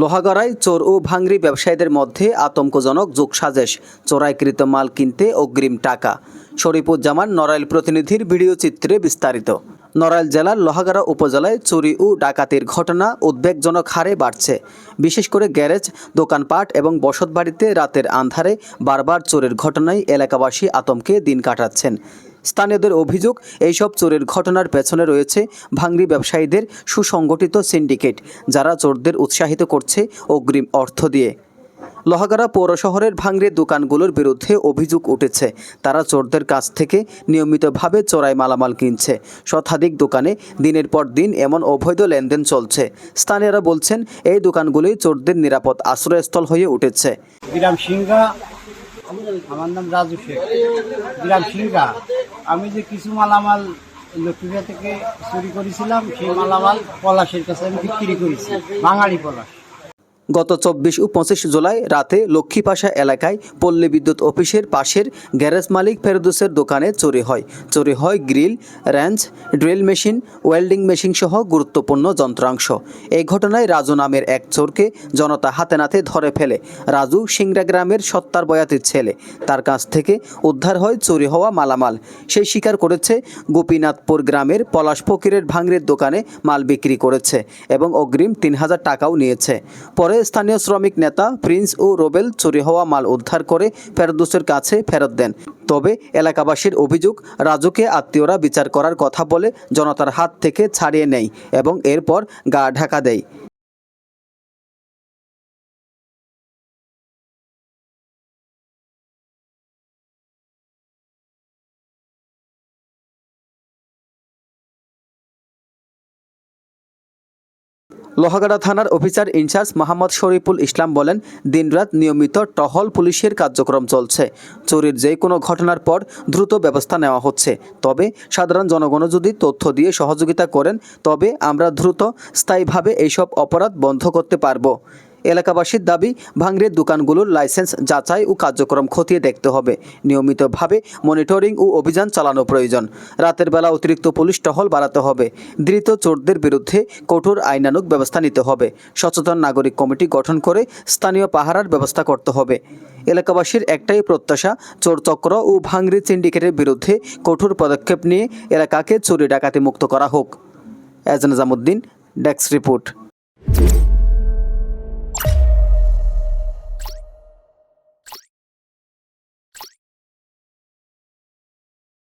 লোহাগড়ায় চোর ও ভাঙরি ব্যবসায়ীদের মধ্যে আতঙ্কজনক যোগসাজেশ চোরাইকৃত মাল কিনতে অগ্রিম টাকা। শরীফুজ্জামান নড়াইল প্রতিনিধির ভিডিও চিত্রে বিস্তারিত। নড়াইল জেলার লোহাগাড়া উপজেলায় চুরি ও ডাকাতির ঘটনা উদ্বেগজনক হারে বাড়ছে। বিশেষ করে গ্যারেজ, দোকানপাট এবং বসতবাড়িতে রাতের আন্ধারে বারবার চোরের ঘটনায় এলাকাবাসী আতঙ্কে দিন কাটাচ্ছেন। স্থানীয়দের অভিযোগ, এইসব চোরের ঘটনার পেছনে রয়েছে ভাঙড়ি ব্যবসায়ীদের সুসংগঠিত সিন্ডিকেট, যারা চোরদের উৎসাহিত করছে অগ্রিম অর্থ দিয়ে। লোহাগাড়া পৌর শহরের ভাঙড়ির দোকানগুলোর বিরুদ্ধে অভিযোগ উঠেছে, তারা চোরদের কাছ থেকে নিয়মিতভাবে চোরাই মালামাল কিনছে। শতাধিক দোকানে দিনের পর দিন এমন অবৈধ লেনদেন চলছে। স্থানীয়রা বলছেন, এই দোকানগুলোই চোরদের নিরাপদ আশ্রয়স্থল হয়ে উঠেছে। আমার নাম রাজু শেখ। সিংহা আমি যে কিছু মালামাল লক্ষ্মীপুরা থেকে চুরি করেছিলাম, সেই মালামাল পলাশের কাছে আমি বিক্রি করেছি, বাঙালি পলাশ। গত চব্বিশ ও পঁচিশ জুলাই রাতে লক্ষ্মীপাশা এলাকায় পল্লী বিদ্যুৎ অফিসের পাশের গ্যারেজ মালিক ফেরদুসের দোকানে চুরি হয়। চুরি হয় grill wrench drill machine, welding machine সহ গুরুত্বপূর্ণ যন্ত্রাংশ। এই ঘটনায় রাজু নামের এক চোরকে জনতা হাতে নাতে ধরে ফেলে। রাজু সিংড়া গ্রামের সত্তার বয়াতির ছেলে। তার কাছ থেকে উদ্ধার হয় চুরি হওয়া মালামাল। সেই স্বীকার করেছে গোপীনাথপুর গ্রামের পলাশ ফকিরের ভাঙড়ের দোকানে মাল বিক্রি করেছে এবং অগ্রিম তিন হাজার টাকাও নিয়েছে। পরে স্থানীয় শ্রমিক নেতা প্রিন্স ও রোবেল চুরি হওয়া মাল উদ্ধার করে ফেরদোসের কাছে ফেরত দেন। তবে এলাকাবাসীর অভিযোগ, রাজুকে আত্মীয়রা বিচার করার কথা বলে জনতার হাত থেকে ছাড়িয়ে নেয় এবং এরপর গা ঢাকা দেয়। লোহাগাড়া থানার অফিসার ইনচার্জ মোহাম্মদ শরীফুল ইসলাম বলেন, দিনরাত নিয়মিত টহল পুলিশের কার্যক্রম চলছে। চুরির যে কোনো ঘটনার পর দ্রুত ব্যবস্থা নেওয়া হচ্ছে। তবে সাধারণ জনগণ যদি তথ্য দিয়ে সহযোগিতা করেন, তবে আমরা দ্রুত স্থায়ীভাবে এইসব অপরাধ বন্ধ করতে পারব। এলাকাবাসীর দাবি, ভাঙড়ের দোকানগুলোর লাইসেন্স যাচাই ও কার্যক্রম খতিয়ে দেখতে হবে। নিয়মিতভাবে মনিটরিং ও অভিযান চালানো প্রয়োজন। রাতের বেলা অতিরিক্ত পুলিশ টহল বাড়াতে হবে। ধৃত চোরদের বিরুদ্ধে কঠোর আইনানুক ব্যবস্থা নিতে হবে। সচেতন নাগরিক কমিটি গঠন করে স্থানীয় পাহারার ব্যবস্থা করতে হবে। এলাকাবাসীর একটাই প্রত্যাশা, চোর চক্র ও ভাঙড়ি সিন্ডিকেটের বিরুদ্ধে কঠোর পদক্ষেপ নিয়ে এলাকাকে চুরি ডাকাতি মুক্ত করা হোক। এজ নিজামুদ্দিন ডেস্ক রিপোর্ট।